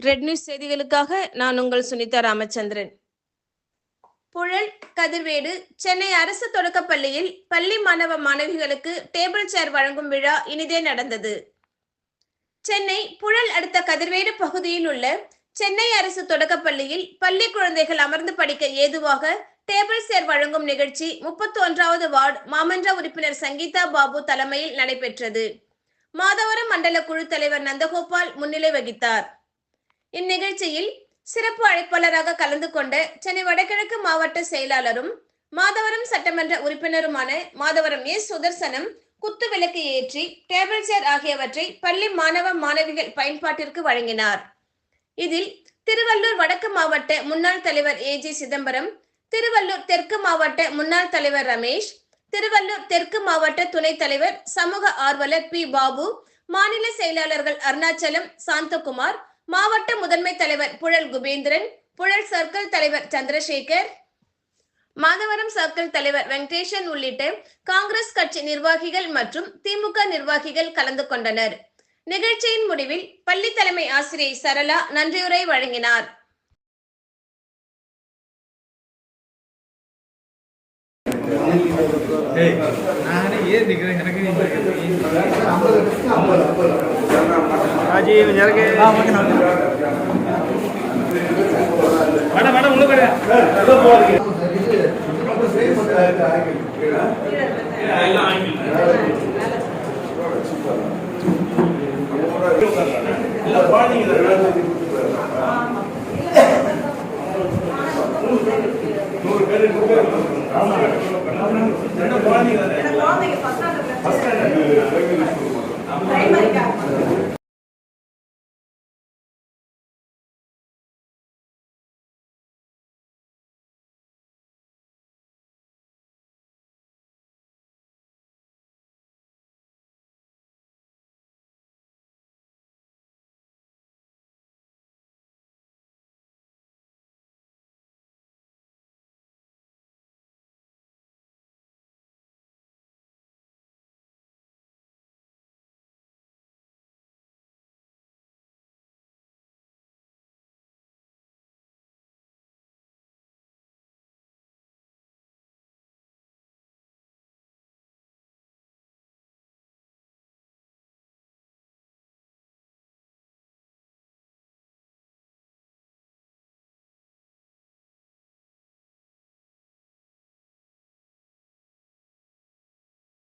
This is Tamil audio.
ரெட் நியூஸ் செய்திகளுக்காக நான் உங்கள் சுனிதா ராமச்சந்திரன். புழல் கதிர்வேடு சென்னை அரசு தொடக்கப் பள்ளியில் பள்ளி மாணவ மாணவிகளுக்கு டேபிள் சேர் வழங்கும் விழா இனிதே நடந்தது. சென்னை புழல் அடுத்த கதிர்வேடு பகுதியில் உள்ள சென்னை அரசு தொடக்கப் பள்ளியில் பள்ளி குழந்தைகள் அமர்ந்து படிக்க ஏதுவாக டேபிள் சேர் வழங்கும் நிகழ்ச்சி முப்பத்தி ஒன்றாவது வார்டு மாமன்ற உறுப்பினர் சங்கீதா பாபு தலைமையில் நடைபெற்றது. மாதவரம் மண்டல குழு தலைவர் நந்தகோபால் முன்னிலை வகித்தார். இந்நிகழ்ச்சியில் சிறப்பு அழைப்பாளராக கலந்து கொண்ட சென்னை வடகிழக்கு மாவட்ட செயலாளரும் மாதவரம் சட்டமன்ற உறுப்பினருமான மாதவரம் ஏ. சுதர்சனம் குத்து விளக்கு ஏற்றி டேபிள் சேர் ஆகியவற்றை பள்ளி மாணவ மாணவிகள் பயன்பாட்டிற்கு வழங்கினார். இதில் திருவள்ளூர் வடக்கு மாவட்ட முன்னாள் தலைவர் ஏ. ஜி. சிதம்பரம் திருவள்ளூர் தெற்கு மாவட்ட முன்னாள் தலைவர் ரமேஷ் திருவள்ளூர் தெற்கு மாவட்ட துணைத் தலைவர் சமூக ஆர்வலர் பி. பாபு மாநில செயலாளர்கள் அருணாச்சலம் சாந்தகுமார் மாவட்ட முதன்மை தலைவர் புழல் குபேந்திரன் புழல் சர்க்கிள் தலைவர் சந்திரசேகர் மாதவரம் சர்க்கிள் தலைவர் வெங்கடேசன் உள்ளிட்ட காங்கிரஸ் கட்சி நிர்வாகிகள் மற்றும் திமுக நிர்வாகிகள் கலந்து கொண்டனர். நிகழ்ச்சியின் முடிவில் பள்ளி தலைமை ஆசிரியை சரளா நன்றியுரை வழங்கினார். நானே ஏன் நிக்கிறேன்? எனக்கு ராஜீவ் ஜரகே மேடம் மேடம் உள்ள போறேன் நூறு பேர் நூறு பேர் குழந்தைங்க